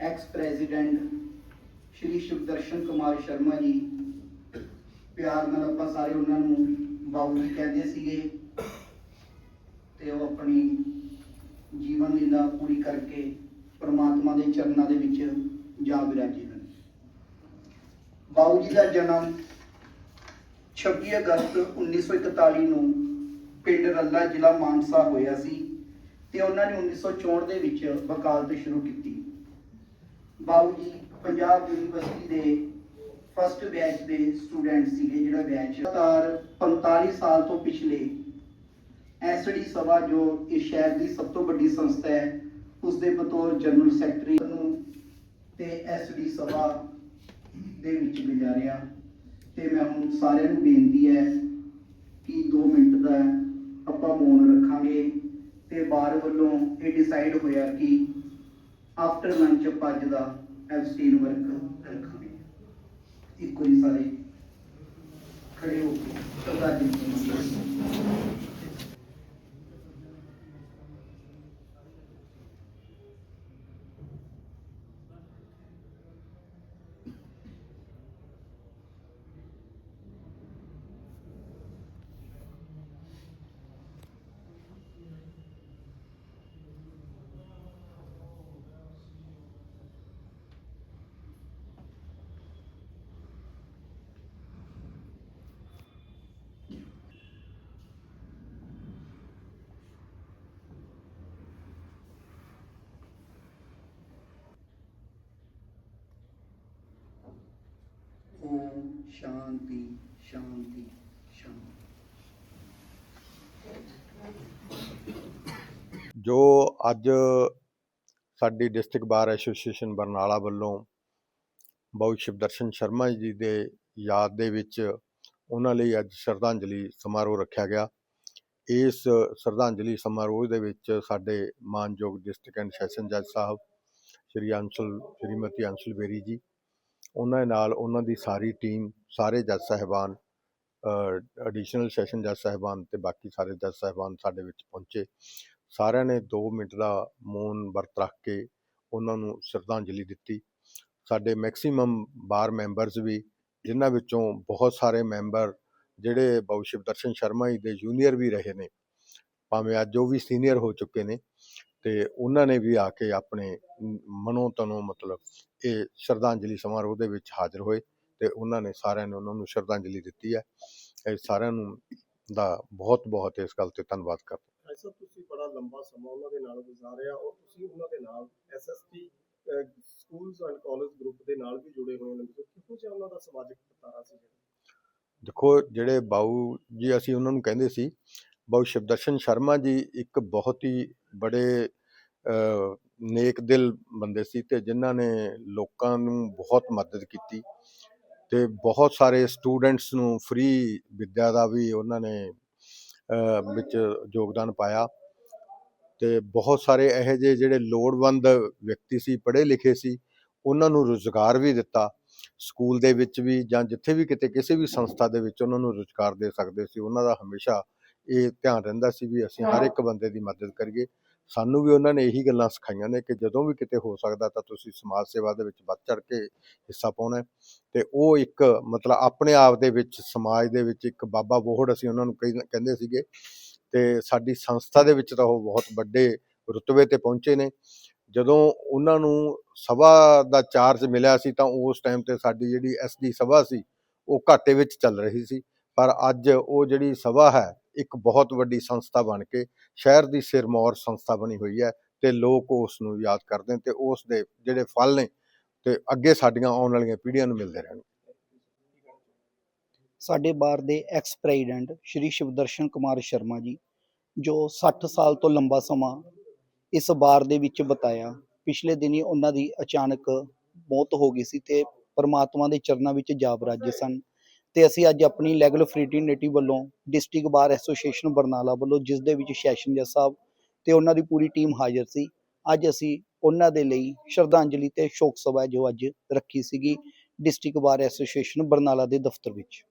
X president Shri Shivdarshan Kumar Sharma ji, ਪਿਆਰ ਨਾਲ ਆਪਾਂ ਸਾਰੇ ਉਹਨਾਂ ਨੂੰ ਬਾਬੂ ਜੀ ਕਹਿੰਦੇ ਸੀਗੇ ਤੇ ਉਹ ਆਪਣੀ ਜੀਵਨ ਲੀਲਾ ਪੂਰੀ ਕਰਕੇ ਪ੍ਰਮਾਤਮਾ ਦੇ ਚਰਨਾਂ ਦੇ ਵਿੱਚ ਜਾ ਵਿਰਾਜੇ ਹਨ। ਬਾਬੂ ਜੀ ਦਾ ਜਨਮ 26 ਅਗਸਤ 1941 ਨੂੰ ਪਿੰਡ ਰੱਲਾ ਜ਼ਿਲ੍ਹਾ ਮਾਨਸਾ ਹੋਇਆ ਸੀ ਤੇ ਉਹਨਾਂ ਨੇ 1964 ਦੇ ਵਿੱਚ ਵਕਾਲਤ ਸ਼ੁਰੂ ਕੀਤੀ। ਬਾਬੂ ਜੀ, ਪੰਜਾਬ ਯੂਨੀਵਰਸਿਟੀ ਦੇ ਫਸਟ ਬੈਚ ਦੇ ਸਟੂਡੈਂਟ ਸੀਗੇ, ਜਿਹੜਾ ਬੈਚ ਲਗਾਤਾਰ 45 ਸਾਲ ਤੋਂ ਪਿਛਲੇ ਐਸਡੀ ਸਭਾ, ਜੋ ਇਸ ਸ਼ਹਿਰ ਦੀ ਸਭ ਤੋਂ ਵੱਡੀ ਸੰਸਥਾ ਹੈ ਉਸ ਦੇ ਬਤੌਰ ਜਨਰਲ ਸੈਕਟਰੀ ਨੂੰ ਤੇ ਐਸਡੀ ਸਭਾ ਦੇ ਵਿੱਚ ਗੁਜ਼ਾਰਿਆ। ਤੇ ਮੈਂ ਹੁਣ ਸਾਰਿਆਂ ਨੂੰ ਬੇਨਤੀ ਹੈ ਕਿ 2 ਮਿੰਟ ਦਾ ਆਪਾਂ ਮੌਨ ਰੱਖਾਂਗੇ ਤੇ ਬਾਹਰ ਵੱਲੋਂ ਇਹ ਡਿਸਾਈਡ ਹੋਇਆ ਕਿ ਆਫਟਰ ਲੰਚ ਆਪਾਂ ਦਾ ਐਬਸਟੀਨ ਵਰਕ ਰੱਖਾਂਗੇ। ਇੱਕੋ ਹੀ ਸਾਰੇ ਖੜੇ ਹੋ ਕੇ ਸ਼ਰਧਾਂਜਲੀ ਦੇਵਾਂਗੇ ਓਮ ਸ਼ਾਂਤੀ ਸ਼ਾਂਤੀ ਸ਼ਾਂਤੀ। ਜੋ ਅੱਜ ਸਾਡੀ ਡਿਸਟ੍ਰਿਕਟ ਬਾਰ ਐਸੋਸੀਏਸ਼ਨ ਬਰਨਾਲਾ ਵੱਲੋਂ ਬਾਊ ਸ਼ਿਵਦਰਸ਼ਨ ਸ਼ਰਮਾ ਜੀ ਦੇ ਯਾਦ ਦੇ ਵਿੱਚ ਉਹਨਾਂ ਲਈ ਅੱਜ ਸ਼ਰਧਾਂਜਲੀ ਸਮਾਰੋਹ ਰੱਖਿਆ ਗਿਆ। ਇਸ ਸ਼ਰਧਾਂਜਲੀ ਸਮਾਰੋਹ ਦੇ ਵਿੱਚ ਸਾਡੇ ਮਾਨਯੋਗ ਡਿਸਟ੍ਰਿਕਟ ਐਂਡ ਸੈਸ਼ਨ ਜੱਜ ਸਾਹਿਬ, ਸ਼੍ਰੀ ਅੰਸ਼ਲ, ਸ਼੍ਰੀਮਤੀ ਅੰਸ਼ਲ ਬੇਰੀ ਜੀ ਉਹਨਾਂ ਦੇ ਨਾਲ ਉਹਨਾਂ ਦੀ ਸਾਰੀ ਟੀਮ ਸਾਰੇ ਜੱਜ ਸਾਹਿਬਾਨ ਐਡੀਸ਼ਨਲ ਸੈਸ਼ਨ ਜੱਜ ਸਾਹਿਬਾਨ ਤੇ ਬਾਕੀ ਸਾਰੇ ਜੱਜ ਸਾਹਿਬਾਨ ਸਾਡੇ ਵਿੱਚ ਪਹੁੰਚੇ। ਸਾਰਿਆਂ ਨੇ 2 ਮਿੰਟ ਦਾ ਮੌਨ ਵਰਤ ਰੱਖ ਕੇ ਉਹਨਾਂ ਨੂੰ ਸ਼ਰਧਾਂਜਲੀ ਦਿੱਤੀ। ਸਾਡੇ ਮੈਕਸਿਮਮ ਬਾਰ ਮੈਂਬਰਸ ਵੀ, ਜਿਨ੍ਹਾਂ ਵਿੱਚੋਂ ਬਹੁਤ ਸਾਰੇ ਮੈਂਬਰ ਜਿਹੜੇ ਬਾਊ ਸ਼ਿਵਦਰਸ਼ਨ ਸ਼ਰਮਾ ਜੀ ਦੇ ਜੂਨੀਅਰ ਵੀ ਰਹੇ ਨੇ, ਭਾਵੇਂ ਅੱਜ ਉਹ ਵੀ ਸੀਨੀਅਰ ਹੋ ਚੁੱਕੇ ਨੇ ਤੇ ਉਹਨਾਂ ਨੇ ਵੀ ਆ ਕੇ ਆਪਣੇ ਮਨੋਂ ਤਨੋਂ ਮਤਲਬ ਇਹ ਸ਼ਰਧਾਂਜਲੀ ਸਮਾਰੋਹ ਦੇ ਵਿੱਚ ਹਾਜ਼ਰ ਹੋਏ ਤੇ ਉਹਨਾਂ ਨੇ ਸਾਰਿਆਂ ਨੇ ਉਹਨਾਂ ਨੂੰ ਸ਼ਰਧਾਂਜਲੀ ਦਿੱਤੀ ਹੈ। ਇਹ ਸਾਰਿਆਂ ਨੂੰ ਦਾ ਬਹੁਤ ਬਹੁਤ ਇਸ ਗੱਲ ਤੇ ਧੰਨਵਾਦ ਕਰਦਾ ਐਸਾ ਤੁਸੀਂ ਬੜਾ ਲੰਬਾ ਸਮਾਂ ਉਹਨਾਂ ਦੇ ਨਾਲ ਗੁਜ਼ਾਰਿਆ ਔਰ ਤੁਸੀਂ ਉਹਨਾਂ ਦੇ ਨਾਲ SST schools and college group ਦੇ ਨਾਲ ਵੀ ਜੁੜੇ ਹੋਏ ਨੇ। ਕਿਹੋ ਜਿਹਾ ਉਹਨਾਂ ਦਾ ਸਮਾਜਿਕ ਵਰਤਾਰਾ ਸੀ ਦੇਖੋ ਜਿਹੜੇ ਬਾਊ ਜੀ ਅਸੀਂ ਉਹਨਾਂ ਨੂੰ ਕਹਿੰਦੇ ਸੀ ਬਾਊ ਸ਼ਿਵਦਰਸ਼ਨ ਸ਼ਰਮਾ ਜੀ ਇੱਕ ਬਹੁਤ ਹੀ ਬੜੇ ਨੇਕ ਦਿਲ ਬੰਦੇ ਸੀ ਤੇ ਜਿਨ੍ਹਾਂ ਨੇ ਲੋਕਾਂ ਨੂੰ ਬਹੁਤ ਮਦਦ ਕੀਤੀ ਤੇ ਬਹੁਤ ਸਾਰੇ ਸਟੂਡੈਂਟਸ ਨੂੰ ਫ੍ਰੀ ਵਿੱਦਿਆ ਦਾ ਵੀ ਉਹਨਾਂ ਨੇ ਵਿੱਚ ਯੋਗਦਾਨ ਪਾਇਆ ਤੇ ਬਹੁਤ ਸਾਰੇ ਇਹੋ ਜਿਹੇ ਜਿਹੜੇ ਲੋੜਵੰਦ ਵਿਅਕਤੀ ਸੀ, ਪੜ੍ਹੇ ਲਿਖੇ ਸੀ, ਉਹਨਾਂ ਨੂੰ ਰੁਜ਼ਗਾਰ ਵੀ ਦਿੱਤਾ, ਸਕੂਲ ਦੇ ਵਿੱਚ ਵੀ ਜਾਂ ਜਿੱਥੇ ਵੀ ਕਿਤੇ ਕਿਸੇ ਵੀ ਸੰਸਥਾ ਦੇ ਵਿੱਚ ਉਹਨਾਂ ਨੂੰ ਰੁਜ਼ਗਾਰ ਦੇ ਸਕਦੇ ਸੀ, ਉਹਨਾਂ ਦਾ ਹਮੇਸ਼ਾ ਇਹ ਧਿਆਨ ਰਹਿੰਦਾ ਸੀ ਵੀ ਅਸੀਂ ਹਰ ਇੱਕ ਬੰਦੇ ਦੀ ਮਦਦ ਕਰੀਏ। ਸਾਨੂੰ ਵੀ ਉਹਨਾਂ ਨੇ ਇਹੀ ਗੱਲਾਂ ਸਿਖਾਈਆਂ ਨੇ ਕਿ ਜਦੋਂ ਵੀ ਕਿਤੇ ਹੋ ਸਕਦਾ ਤਾਂ ਤੁਸੀਂ ਸਮਾਜ ਸੇਵਾ ਦੇ ਵਿੱਚ ਵੱਧ ਚੜ ਕੇ ਹਿੱਸਾ ਪਾਉਣਾ ਤੇ ਉਹ ਇੱਕ ਮਤਲਬ ਆਪਣੇ ਆਪ ਦੇ ਵਿੱਚ ਸਮਾਜ ਦੇ ਵਿੱਚ ਇੱਕ ਬਾਬਾ ਬੋਹੜ ਅਸੀਂ ਉਹਨਾਂ ਨੂੰ ਕਹਿ- ਕਹਿੰਦੇ ਸੀਗੇ। ਤੇ ਸਾਡੀ ਸੰਸਥਾ ਦੇ ਵਿੱਚ ਤਾਂ ਉਹ ਬਹੁਤ ਵੱਡੇ ਰੁਤਬੇ ਤੇ ਪਹੁੰਚੇ ਨੇ। ਜਦੋਂ ਉਹਨਾਂ ਨੂੰ ਸਭਾ ਦਾ ਚਾਰਜ ਮਿਲਿਆ ਸੀ ਤਾਂ ਉਸ ਟਾਈਮ ਤੇ ਸਾਡੀ ਜਿਹੜੀ ਐਸਡੀ ਸਭਾ ਸੀ ਉਹ ਘਾਟੇ ਵਿੱਚ ਚੱਲ ਰਹੀ ਸੀ। ਪਰ ਅੱਜ ਉਹ ਜਿਹੜੀ ਸਭਾ ਹੈ ਇੱਕ ਬਹੁਤ ਵੱਡੀ ਸੰਸਥਾ ਬਣ ਕੇ ਸ਼ਹਿਰ ਦੀ ਸਿਰਮੌਰ ਸੰਸਥਾ ਬਣੀ ਹੋਈ ਹੈ ਤੇ ਲੋਕ ਉਸ ਨੂੰ ਯਾਦ ਕਰਦੇ ਨੇ ਤੇ ਉਸ ਦੇ ਜਿਹੜੇ ਫਲ ਨੇ ਤੇ ਅੱਗੇ ਸਾਡੀਆਂ ਆਉਣ ਵਾਲੀਆਂ ਪੀੜ੍ਹੀਆਂ ਨੂੰ ਮਿਲਦੇ ਰਹਿਣ ਸਾਡੇ ਬਾਰ ਦੇ ਐਕਸ ਪ੍ਰੈਜ਼ੀਡੈਂਟ ਸ਼੍ਰੀ ਸ਼ਿਵਦਰਸ਼ਨ ਕੁਮਾਰ ਸ਼ਰਮਾ ਜੀ, ਜੋ 60 ਸਾਲ ਤੋਂ ਲੰਬਾ ਸਮਾਂ ਇਸ ਬਾਰ ਦੇ ਵਿੱਚ ਬਤਾਇਆ, ਪਿਛਲੇ ਦਿਨੀ ਉਹਨਾਂ ਦੀ ਅਚਾਨਕ ਮੌਤ ਹੋ ਗਈ ਸੀ ਤੇ ਪਰਮਾਤਮਾ ਦੇ ਚਰਨਾਂ ਵਿੱਚ ਜਾ ਰਾਜੇ ਸਨ। ਤੇ ਅਸੀਂ ਅੱਜ ਆਪਣੀ ਲੈਗਲ ਫ੍ਰੀਟਰਨਿਟੀ ਵੱਲੋਂ ਡਿਸਟ੍ਰਿਕਟ ਬਾਰ ਐਸੋਸੀਏਸ਼ਨ ਬਰਨਾਲਾ ਵੱਲੋਂ ਜਿਸ ਦੇ ਵਿੱਚ ਸੈਸ਼ਨ ਜੱਜ ਸਾਹਿਬ ਤੇ ਉਹਨਾਂ ਦੀ ਪੂਰੀ ਟੀਮ ਹਾਜ਼ਰ ਸੀ, ਅੱਜ ਅਸੀਂ ਉਹਨਾਂ ਦੇ ਲਈ ਸ਼ਰਧਾਂਜਲੀ ਤੇ ਸ਼ੋਕ ਸਭਾ ਜੋ ਅੱਜ ਰੱਖੀ ਸੀਗੀ ਡਿਸਟ੍ਰਿਕਟ ਬਾਰ ਐਸੋਸੀਏਸ਼ਨ ਬਰਨਾਲਾ ਦੇ ਦਫ਼ਤਰ ਵਿੱਚ।